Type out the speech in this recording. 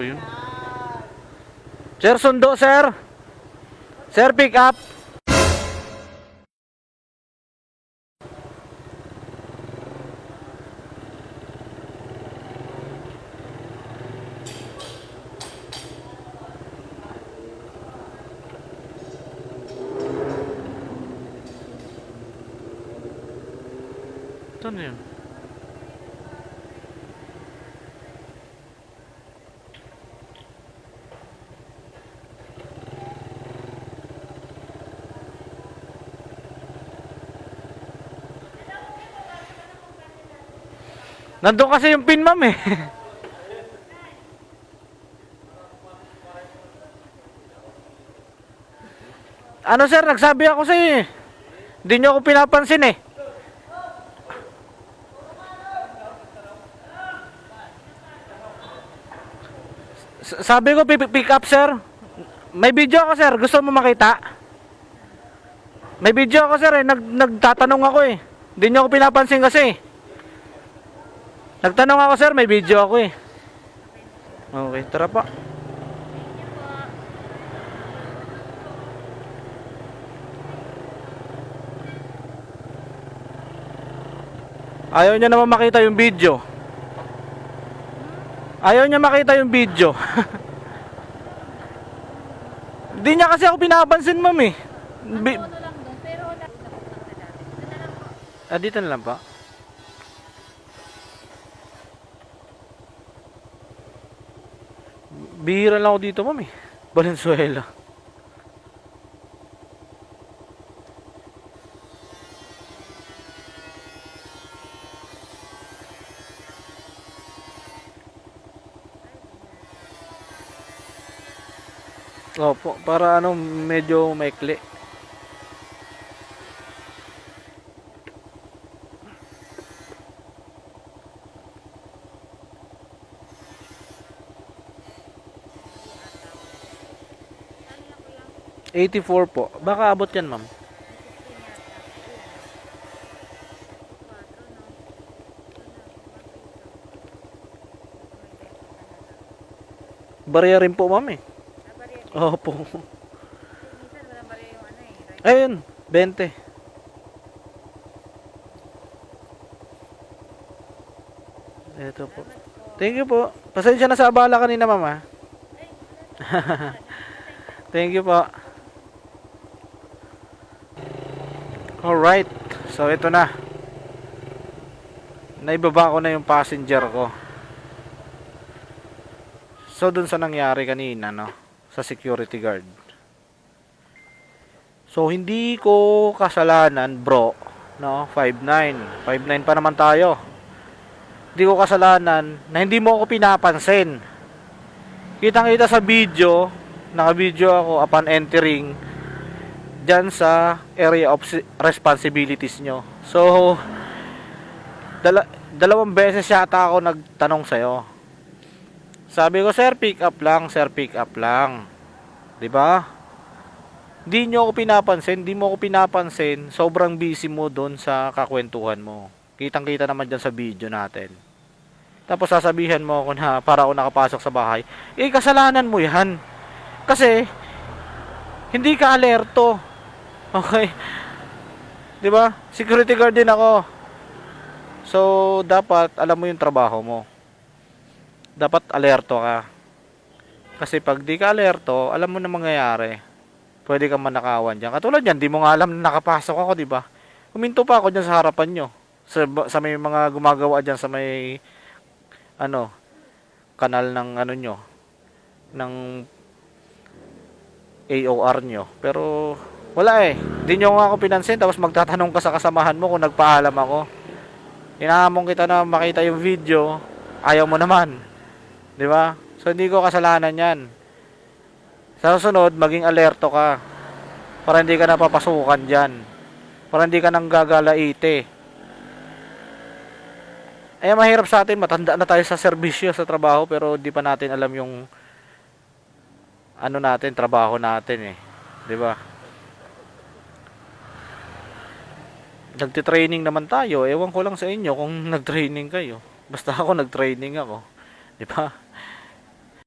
Ba yun? Sir, sundo, sir. Sir, pick up. Saan yun? Nandun kasi yung pin, ma'am eh. ano sir, nagsabi ako sa eh. Hindi niyo ako pinapansin eh. S- Sabi ko pick, up sir. May video ako sir, gusto mo makita? May video ako sir eh, Nag, nagtatanong ako eh. Hindi niyo ako pinapansin kasi. Nagtanong ako sir, may video ako eh. Okay, tara pa. Ayaw niya naman makita yung video. Ayaw niya makita yung video. Hindi niya kasi ako pinapansin, ma'am eh. Bi- ah, dito na lang pa. Bihira lang ako dito, ma'am eh. Valenzuela. Opo, para ano, medyo maikli. 84 po. Baka abot yan, ma'am. 16 yata. Quatro, no? Barya rin po, ma'am eh. Ah. Opo. Ayun, 20. Ito po. Thank you po. Pasensya na sa abala kanina, ma'am ah. Thank you po. Alright. So, ito na. Naibaba ko na yung passenger ko. So, dun sa nangyari kanina, no? Sa security guard. So, hindi ko kasalanan, bro. No? 5'9". 5'9 pa naman tayo. Hindi ko kasalanan na hindi mo ako pinapansin. Kitang-kita sa video, naka-video ako upon entering dyan sa area of si- responsibilities nyo. So, dala- dalawang beses yata ako nagtanong sa'yo. Sabi ko, sir, pick up lang, sir, pick up lang. ba? Di nyo ako pinapansin, di mo ako pinapansin, sobrang busy mo doon sa kakwentuhan mo. Kitang-kita naman dyan sa video natin. Tapos sasabihan mo ako na para ako nakapasok sa bahay. Eh, kasalanan mo yan. Kasi, hindi ka alerto. Okay? 'Di ba? Security guard din ako. So, dapat alam mo yung trabaho mo. Dapat alerto ka. Kasi pag di ka alerto, alam mo na mangyayari. Pwede kang manakawan dyan. Katulad yan, di mo nga alam na nakapasok ako, di ba? Huminto pa ako dyan sa harapan nyo. Sa, sa may mga gumagawa dyan sa may, ano, kanal ng ano nyo, ng AOR nyo. Pero, wala eh. Di nyo nga ako pinansin, tapos magtatanong ka sa kasamahan mo kung nagpaalam ako. Inahamon kita na makita yung video, ayaw mo naman. Di ba? So, hindi ko kasalanan yan. Sa susunod, maging alerto ka. Para hindi ka napapasukan dyan. Para hindi ka nang gagalaite. Eh, mahirap sa atin. Matanda na tayo sa serbisyo, sa trabaho. Pero di pa natin alam yung ano natin, trabaho natin eh. Di ba? Nagtitraining naman tayo. Ewan ko lang sa inyo kung nagtraining kayo. Basta ako nagtraining ako. Di ba?